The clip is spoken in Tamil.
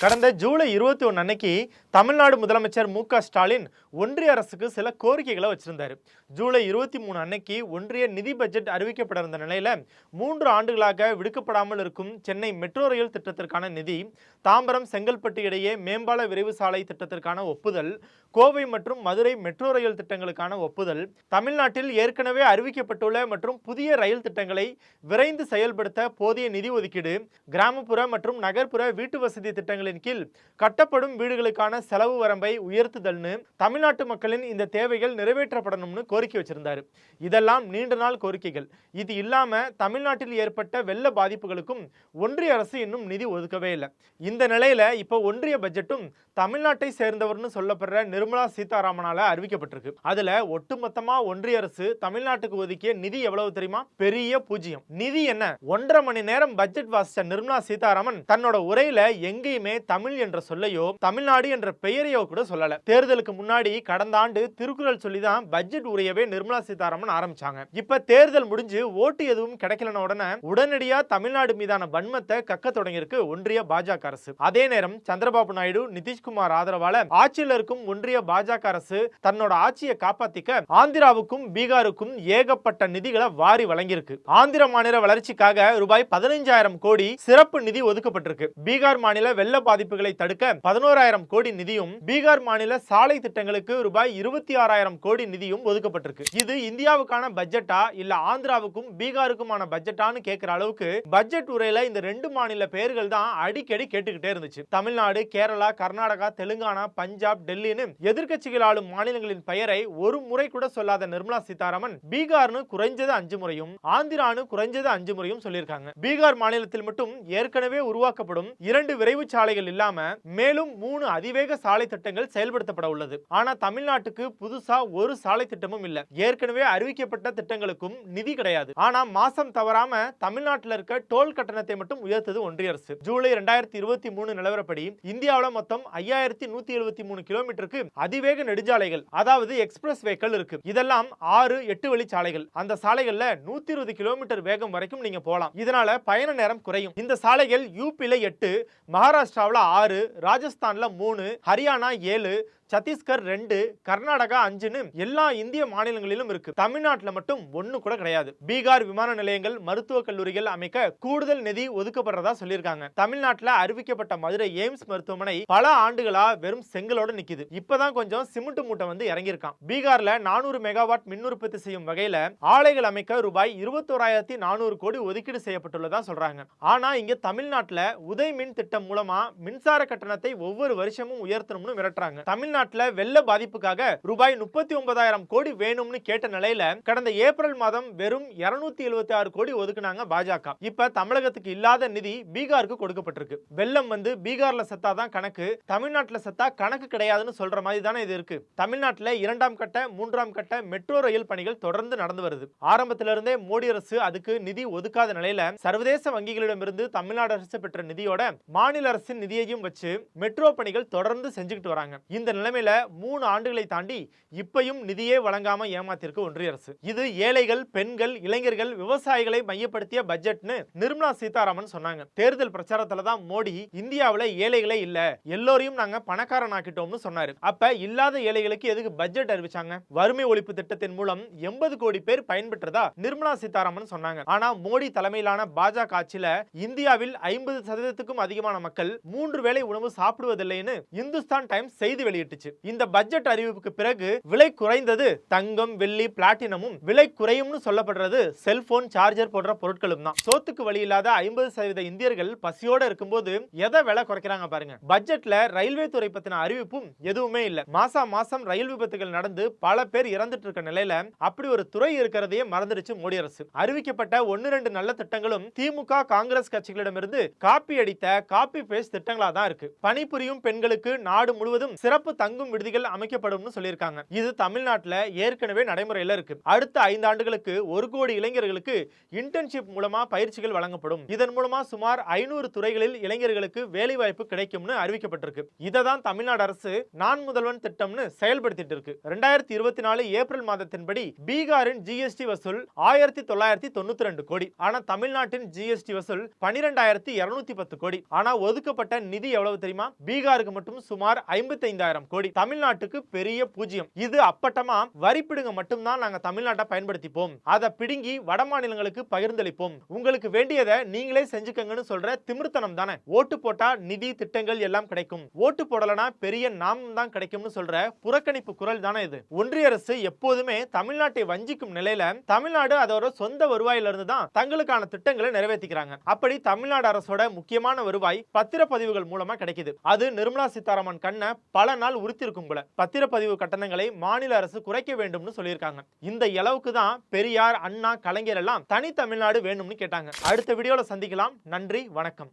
கடந்த ஜூலை இருபத்தி ஒன்று அன்னைக்கு தமிழ்நாடு முதலமைச்சர் மு க ஸ்டாலின் ஒன்றிய அரசுக்கு சில கோரிக்கைகளை வச்சிருந்தார். ஜூலை இருபத்தி மூணு அன்னைக்கு ஒன்றிய நிதி பட்ஜெட் அறிவிக்கப்பட இருந்த மூன்று ஆண்டுகளாக விடுக்கப்படாமல் இருக்கும் சென்னை மெட்ரோ ரயில் திட்டத்திற்கான நிதி தாம்பரம் செங்கல்பட்டு இடையே மேம்பால விரைவு சாலை திட்டத்திற்கான ஒப்புதல் கோவை மற்றும் மதுரை மெட்ரோ ரயில் திட்டங்களுக்கான ஒப்புதல் தமிழ்நாட்டில் ஏற்கனவே அறிவிக்கப்பட்டுள்ள மற்றும் புதிய ரயில் திட்டங்களை விரைந்து செயல்படுத்த போதிய நிதி ஒதுக்கீடு கிராமப்புற மற்றும் நகர்ப்புற வீட்டு வசதி திட்டங்களின் கீழ் கட்டப்படும் வீடுகளுக்கான செலவு வரம்பை உயர்த்துதல்னு தமிழ்நாட்டு மக்களின் இந்த தேவைகள் நிறைவேற்றப்படணும்னு கோரிக்கை வச்சிருந்தாரு. இதெல்லாம் நீண்ட நாள் கோரிக்கைகள். இது இல்லாம தமிழ்நாட்டில் ஏற்பட்ட வெள்ள பாதிப்புகளுக்கும் ஒன்றிய அரசு இன்னும் நிதி ஒதுக்கவே இல்லை. இந்த நிலையில இப்போ ஒன்றிய பட்ஜெட்டும் தமிழ்நாட்டை சேர்ந்தவர்னு சொல்லப்படுற நிர்மலா சீதாராமனால அறிவிக்கப்பட்டிருக்கு. அதுல ஒட்டுமொத்தமா ஒன்றிய அரசு தமிழ்நாட்டுக்கு ஒதுக்கிய நிதி எவ்வளவு தெரியுமா? பெரிய பூஜ்ஜியம். நிதி என்ன? ஒன்றரை மணி நேரம் பட்ஜெட் வாசிச்ச நிர்மலா சீதாராமன் தன்னோட உரையில எங்கேயுமே தமிழ் என்ற சொல்லையோ தமிழ்நாடு என்ற பெயரையோ கூட சொல்லல. தேர்தலுக்கு முன்னாடி கடந்த ஆண்டு திருக்குறள் சொல்லி தான் பட்ஜெட் உரையவே நிர்மலா சீதாராமன் ஆரம்பிச்சாங்க. இப்ப தேர்தல் முடிஞ்சு ஓட்டு எதுவும் கிடைக்கலன உடனே உடனடியா தமிழ்நாடு மீதான வன்மத்தை கக்க தொடங்கியிருக்கு ஒன்றிய பாஜக அரசு. அதே நேரம் சந்திரபாபு நாயுடு நிதிஷ்குமார் ஆதரவால ஆட்சியில் இருக்கும் ஒன்றிய பாஜக அரசு தன்னோட ஆட்சியை காப்பாத்திக்க ஆந்திராவுக்கும் பீகாருக்கும் ஏகப்பட்ட நிதிகளை வாரி வழங்கியிருக்கு. ஆந்திர மாநில வளர்ச்சிக்காக ரூபாய் பதினைஞ்சாயிரம் கோடி சிறப்பு நிதி ஒதுக்கப்பட்டிருக்கு. பீகார் மாநில வெள்ள பாதிப்புகளை தடுக்க பதினோராயிரம் கோடி நிதியும் பீகார் மாநில சாலை திட்டங்களுக்கு ரூபாய் இருபத்தி ஆறாயிரம் கோடி நிதியும் ஒதுக்கப்பட்டிருக்கு. இது இந்தியாவுக்கான பட்ஜெட்டா இல்ல ஆந்திராவுக்கும் பீகாருக்குமான பட்ஜெட்டான்னு கேட்கிற அளவுக்கு பட்ஜெட் உரையில இந்த ரெண்டு மாநில பெயர்கள் தான் அடிக்கடி கேட்டுக்கிட்டே இருந்துச்சு. தமிழ்நாடு கேரளா கர்நாடகா தெலுங்கானா பஞ்சாப் டெல்லின்னு எதிர்க்கட்சிகள் ஆளும் மாநிலங்களின் பெயரை ஒரு முறை கூட சொல்லாத நிர்மலா சீதாராமன் பீகார்னு குறைஞ்சது அஞ்சு முறையும் ஆந்திரானு குறைஞ்சது அஞ்சு முறையும் சொல்லியிருக்காங்க. பீகார் மாநிலத்தில் மட்டும் ஏற்கனவே உருவாக்கப்படும் இரண்டு விரைவு சாலைகள் சாலைகள் இல்லாம மேலும் மூணு அதிவேக சாலை திட்டங்கள் செயல்படுத்தப்பட உள்ளது. ஆனா தமிழ்நாட்டுக்கு புதுசா ஒரு சாலை திட்டமும் இல்ல. ஏற்கனவே அறிவிக்கப்பட்ட திட்டங்களுக்கும் நிதி கிடையாது. ஆனா மாசம் தவறாம தமிழ்நாட்டில் இருக்க டோல் கட்டணத்தை மட்டும் உயர்த்தது ஒன்றிய அரசு. ஜூலை ரெண்டாயிரத்தி இருபத்தி மூணு நிலவரப்படி இந்தியாவில் மொத்தம் ஐயாயிரத்தி நூத்தி எழுபத்தி மூணு கிலோமீட்டருக்கு அதிவேக நெடுஞ்சாலைகள் அதாவது எக்ஸ்பிரஸ் வேக்கள் இருக்கு. இதெல்லாம் ஆறு எட்டு வழி சாலைகள். அந்த சாலைகள்ல நூத்தி இருபது கிலோமீட்டர் வேகம் வரைக்கும் நீங்க போகலாம் இதனால பயண நேரம் குறையும். இந்த சாலைகள் யூபியில எட்டு மகாராஷ்டிராவில் ஆறு ராஜஸ்தானில் மூணு ஹரியானா ஏழு சத்தீஸ்கர் ரெண்டு கர்நாடகா அஞ்சுன்னு எல்லா இந்திய மாநிலங்களிலும் இருக்கு. தமிழ்நாட்டில் மட்டும் ஒன்று கூட கிடையாது. பீகார் விமான நிலையங்கள் மருத்துவக் கல்லூரிகள் அமைக்க கூடுதல் நிதி ஒதுக்கப்படுறதா சொல்லியிருக்காங்க. தமிழ்நாட்டில் அறிவிக்கப்பட்ட மதுரை எய்ம்ஸ் மருத்துவமனை பல ஆண்டுகளா வெறும் செங்கலோட நிக்குது. இப்பதான் கொஞ்சம் சிமெண்ட் மூட்டை வந்து இறங்கியிருக்கான். பீகார்ல நானூறு மெகாவாட் மின் உற்பத்தி செய்யும் வகையில ஆலைகள் அமைக்க ரூபாய் இருபத்தோராயிரத்தி நானூறு கோடி ஒதுக்கீடு செய்யப்பட்டுள்ளதா சொல்றாங்க. ஆனா இங்க தமிழ்நாட்டில் உதய் மின் திட்டம் மூலமா மின்சார கட்டணத்தை ஒவ்வொரு வருஷமும் உயர்த்தணும்னு மிரட்டுறாங்க. தமிழ்நாட்டில் வெள்ள பாதிப்புக்காக ரூபாய் முப்பத்தி ஒன்பதாயிரம் கோடி வேணும்னு கேட்ட நிலையில கடந்த ஏப்ரல் மாதம் வெறும் இருநூத்தி எழுபத்தி ஆறு கோடி ஒதுக்குனாங்க பாஜக. இப்ப தமிழகத்துக்கு இல்லாத நிதி பீகாருக்கு கொடுக்கப்பட்டிருக்கு. வெள்ளம் வந்து பீகார்ல செத்தாதான் கணக்கு தமிழ்நாட்டில் செத்தா கணக்கு கிடையாதுன்னு சொல்ற மாதிரி தானே இது இருக்கு. தமிழ்நாட்டில் இரண்டாம் கட்ட மூன்றாம் கட்ட மெட்ரோ ரயில் பணிகள் தொடர்ந்து நடந்து வருது. ஆரம்பத்திலிருந்தே மோடி அரசு அதுக்கு நிதி ஒதுக்காத நிலையில சர்வதேச வங்கிகளிடமிருந்து தமிழ்நாடு அரசு பெற்ற நிதியோட மாநில அரசின் நிதியையும் வச்சு மெட்ரோ பணிகள் தொடர்ந்து செஞ்சுக்கிட்டு வராங்க. இந்த நிலை நிலைமையில மூணு ஆண்டுகளை தாண்டி இப்பையும் நிதியே வழங்காம ஏமாத்திருக்கு ஒன்றிய அரசு. இது ஏழைகள் பெண்கள் இளைஞர்கள் விவசாயிகளை மையப்படுத்திய பட்ஜெட்னு நிர்மலா சீதாராமன் சொன்னாங்க. தேர்தல் பிரச்சாரத்துல தான் மோடி இந்தியாவுல ஏழைகளே இல்ல எல்லோரையும் நாங்க பணக்காரன் ஆக்கிட்டோம்னு சொன்னாரு. அப்ப இல்லாத ஏழைகளுக்கு எதுக்கு பட்ஜெட் அறிவிச்சாங்க? வறுமை ஒழிப்பு திட்டத்தின் மூலம் எண்பது கோடி பேர் பயன்பெற்றதா நிர்மலா சீதாராமன் சொன்னாங்க. ஆனா மோடி தலைமையிலான பாஜக ஆட்சியில இந்தியாவில் ஐம்பது சதவீதத்துக்கும் அதிகமான மக்கள் மூன்று வேளை உணவு சாப்பிடுவதில்லைன்னு இந்துஸ்தான் டைம்ஸ் செய்தி வெளியிட்டுச்சு இந்த பட்ஜெட் அறிவிப்புக்கு பிறகு விலை குறைந்தது தங்கம் வெள்ளி பிளாட்டினமும் விலை குறையும்னு சொல்லப்படுறது செல்போன் சார்ஜர் போன்ற பொருட்களும் தான். சோத்துக்கு வழி இல்லாத ஐம்பது சதவீத இந்தியர்கள் பசியோட இருக்கும்போது எதை விலை குறைக்கிறாங்க பாருங்க. பட்ஜெட்ல ரயில்வே துறை பத்தின அறிவிப்பும் எதுவுமே இல்ல. மாசா மாசம் ரயில் விபத்துகள் நடந்து பல பேர் இறந்துட்டு இருக்க நிலையில அப்படி ஒரு துறை இருக்கிறதையே மறந்துடுச்சு மோடி அரசு. அறிவிக்கப்பட்ட ஒன்னு ரெண்டு நல்ல திட்டங்களும் திமுக காங்கிரஸ் கட்சிகளிடமிருந்து காப்பி அடித்த காப்பி பேஸ்ட் திட்டங்களா தான் இருக்கு. பணிபுரியும் பெண்களுக்கு நாடு முழுவதும் சிறப்பு தங்கும் விடுதிகள் அமைக்கப்படும்னு சொல்லியிருக்காங்க. இது தமிழ்நாட்டில் ஏற்கனவே நடைமுறையில் இருக்கு. அடுத்த ஐந்து ஆண்டுகளுக்கு ஒரு கோடி இளைஞர்களுக்கு இன்டர்ன்ஷிப் மூலமா பயிற்சிகள் வழங்கப்படும். இதன் மூலமா சுமார் ஐநூறு துறைகளில் இளைஞர்களுக்கு வேலை வாய்ப்பு கிடைக்கும்னு அறிவிக்கப்பட்டிருக்கு. இதை தான் தமிழ்நாடு அரசு நான் முதல்வன் திட்டம்னு செயல்படுத்திட்டு இருக்கு. ரெண்டாயிரத்தி இருபத்தி நாலு ஏப்ரல் மாதத்தின்படி பீகாரின் ஜிஎஸ்டி வசூல் ஆயிரத்தி தொள்ளாயிரத்தி தொண்ணூத்தி ரெண்டு கோடி. ஆனா தமிழ்நாட்டின் ஜிஎஸ்டி வசூல் பனிரெண்டாயிரத்தி இருநூத்தி பத்து கோடி. ஆனா ஒதுக்கப்பட்ட நிதி எவ்வளவு தெரியுமா? பீகாருக்கு மட்டும் சுமார் ஐம்பத்தைந்தாயிரம் கோடி. தமிழ்நாட்டுக்கு பெரிய பூஜ்ஜியம். இது அப்பட்டமா வரி பிடுங்க மட்டும்தான் நாங்க தமிழ்நாட்டை பயன்படுத்திப்போம். அதை பிடுங்கி வட மாநிலங்களுக்கு பகிர்ந்தளிப்போம். உங்களுக்கு வேண்டியதை நீங்களே செஞ்சுக்கங்கன்னு சொல்ற திமிர்த்தனம் தானே. ஓட்டு போட்டா நிதி திட்டங்கள் எல்லாம் கிடைக்கும். ஓட்டு போடலனா பெரிய நாமம் தான் கிடைக்கும்னு சொல்ற புறக்கணிப்பு குரல் தானே இது. ஒன்றிய அரசு எப்போதுமே தமிழ்நாட்டை வஞ்சிக்கும் நிலையில தமிழ்நாடு அதோட சொந்த வருவாயில இருந்து தான் தங்களுக்கான திட்டங்களை நிறைவேற்றிக்கிறாங்க அப்படி தமிழ்நாடு அரசோட முக்கியமான வருவாய் பத்திரப்பதிவுகள் மூலமா கிடைக்குது. அது நிர்மலா சீதாராமன் கண்ணை பல நாள் உறுத்திருக்கும் போல. பத்திரப்பதிவு கட்டணங்களை மாநில அரசு குறைக்க வேண்டும்னு சொல்லியிருக்காங்க. இந்த அளவுக்கு தான் பெரியார் அண்ணா கலைஞர் எல்லாம் தனி தமிழ்நாடு வேணும்னு கேட்டாங்க. அடுத்த வீடியோல சந்திக்கலாம். நன்றி வணக்கம்.